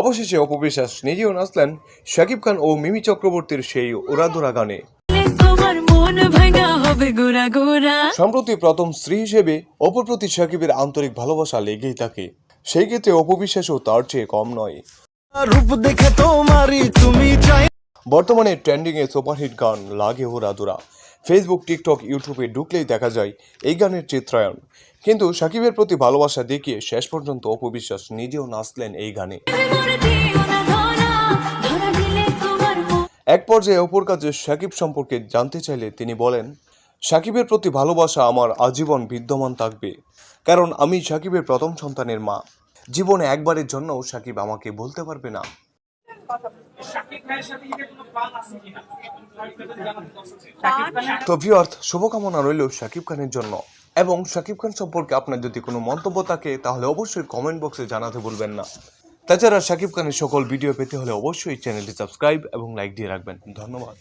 অবশেষে অপবিশ্বাস নিজেও নাচলেন শাকিব খান ও মিমি চক্রবর্তীর সেই ওরাদোরা গানে। সম্প্রতি প্রথম স্ত্রী হিসেবে অপর প্রতি শাকিবের আন্তরিক ভালোবাসা লেগেই থাকে। সেই ক্ষেত্রে অপবিশ্বাসও তার চেয়ে কম নয়। রূপ দেখে তোমারই তুমি বর্তমানে ট্রেন্ডিং এ সুপারহিট গান লাগে ও রাদুরা ফেসবুক টিকটক ইউটিউবে ঢুকলেই দেখা যায় এই গানের চিত্রায়ন কিন্তু সাকিবের প্রতি ভালোবাসা দেখিয়ে শেষ পর্যন্ত অপবিশ্বাস নিজেও নাচলেন এই গানে। এক পর্যায়ে অপর কাছে সাকিব সম্পর্কে জানতে চাইলে তিনি বলেন, সাকিবের প্রতি ভালোবাসা আমার আজীবন বিদ্যমান থাকবে। কারণ আমি সাকিবের প্রথম সন্তানের মা। জীবনে একবারের জন্যও সাকিব আমাকে বলতে পারবে না। তো ভিওর্থ শুভকামনা রইল শাকিব খানের জন্য। এবং শাকিব খান সম্পর্কে আপনার যদি কোনো মন্তব্য থাকে, তাহলে অবশ্যই কমেন্ট বক্সে জানাতে ভুলবেন না। তাছাড়া শাকিব খানের সকল ভিডিও পেতে হলে অবশ্যই চ্যানেলটি সাবস্ক্রাইব এবং লাইক দিয়ে রাখবেন। ধন্যবাদ।